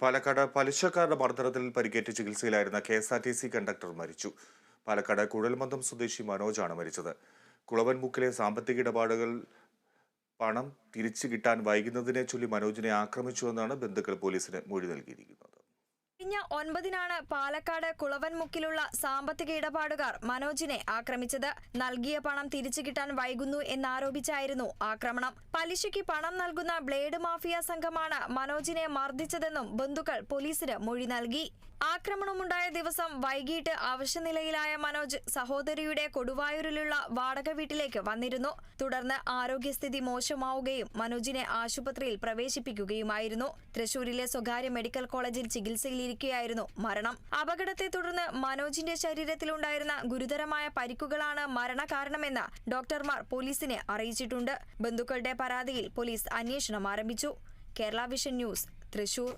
പാലക്കാട് പലിശക്കാരുടെ മർദ്ദനത്തിൽ പരിക്കേറ്റ് ചികിത്സയിലായിരുന്ന K S R T C conductor മരിച്ചു. പാലക്കാട് കുഴൽമന്ദം സ്വദേശി മനോജാണ് മരിച്ചത്. കുളവൻമുക്കിലെ സാമ്പത്തിക ഇടപാടുകൾ പണം തിരിച്ചു കിട്ടാൻ വൈകുന്നതിനെ ചൊല്ലി മനോജിനെ ആക്രമിച്ചുവെന്നാണ് ബന്ധുക്കൾ പോലീസിന് മൊഴി നൽകിയിരിക്കുന്നത്. കഴിഞ്ഞ ഒൻപതിനാണ് പാലക്കാട് കുളവൻമുക്കിലുള്ള സാമ്പത്തിക ഇടപാടുകാർ മനോജിനെ ആക്രമിച്ചത്. നൽകിയ പണം തിരിച്ചു കിട്ടാൻ വൈകുന്നു എന്നാരോപിച്ചായിരുന്നു ആക്രമണം. പലിശയ്ക്ക് പണം നൽകുന്ന ബ്ലേഡ് മാഫിയ സംഘമാണ് മനോജിനെ മർദ്ദിച്ചതെന്നും ബന്ധുക്കൾ പോലീസിന് മൊഴി നൽകി. ആക്രമണമുണ്ടായ ദിവസം വൈകിട്ട് അവശനിലയിലായ മനോജ് സഹോദരിയുടെ കൊടുവായൂരിലുള്ള വാടക വീട്ടിലേക്ക് വന്നിരുന്നു. തുടർന്ന് ആരോഗ്യസ്ഥിതി മോശമാവുകയും മനോജിനെ ആശുപത്രിയിൽ പ്രവേശിപ്പിക്കുകയുമായിരുന്നു. തൃശൂരിലെ സ്വകാര്യ മെഡിക്കൽ കോളേജിൽ ചികിത്സയിലിരിക്കെയായിരുന്നു മരണം അപകടത്തെ തുടർന്ന് മനോജിന്റെ ശരീരത്തിലുണ്ടായിരുന്ന ഗുരുതരമായ പരിക്കുകളാണ് മരണകാരണമെന്ന് ഡോക്ടർമാർ പോലീസിനെ അറിയിച്ചിട്ടുണ്ട്. ബന്ധുക്കളുടെ പരാതിയിൽ പോലീസ് അന്വേഷണം ആരംഭിച്ചു. Kerala Vision News Thrissur.